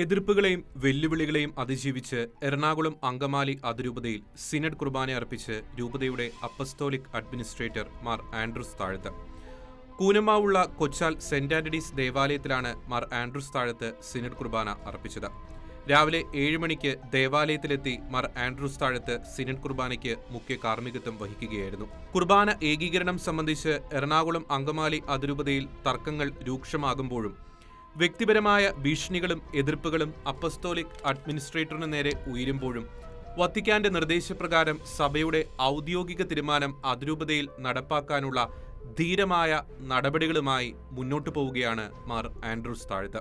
എതിർപ്പുകളെയും വെല്ലുവിളികളെയും അതിജീവിച്ച് എറണാകുളം അങ്കമാലി അതിരൂപതയിൽ സിനഡ് കുർബാന അർപ്പിച്ച് രൂപതയുടെ apostolic administrator Mar Andrews Thazhath. കൂനമാവുള്ള Kochal saint Antony's ദേവാലയത്തിലാണ് മാർ ആൻഡ്രൂസ് താഴത്ത് സിനഡ് കുർബാന അർപ്പിച്ചത്. രാവിലെ ഏഴ് മണിക്ക് ദേവാലയത്തിലെത്തി മാർ ആൻഡ്രൂസ് താഴത്ത് സിനഡ് കുർബാനയ്ക്ക് മുഖ്യ കാർമ്മികത്വം വഹിക്കുകയായിരുന്നു. കുർബാന ഏകീകരണം സംബന്ധിച്ച് എറണാകുളം അങ്കമാലി അതിരൂപതയിൽ തർക്കങ്ങൾ രൂക്ഷമാകുമ്പോഴും വ്യക്തിപരമായ ഭീഷണികളും എതിർപ്പുകളും അപ്പസ്തോലിക് അഡ്മിനിസ്ട്രേറ്ററിന് നേരെ ഉയരുമ്പോഴും വത്തിക്കാന്റെ നിർദ്ദേശപ്രകാരം സഭയുടെ ഔദ്യോഗിക തീരുമാനം അതിരൂപതയിൽ നടപ്പാക്കാനുള്ള ധീരമായ നടപടികളുമായി മുന്നോട്ടു പോവുകയാണ് മാർ ആൻഡ്രൂസ് താഴ്ത്ത്.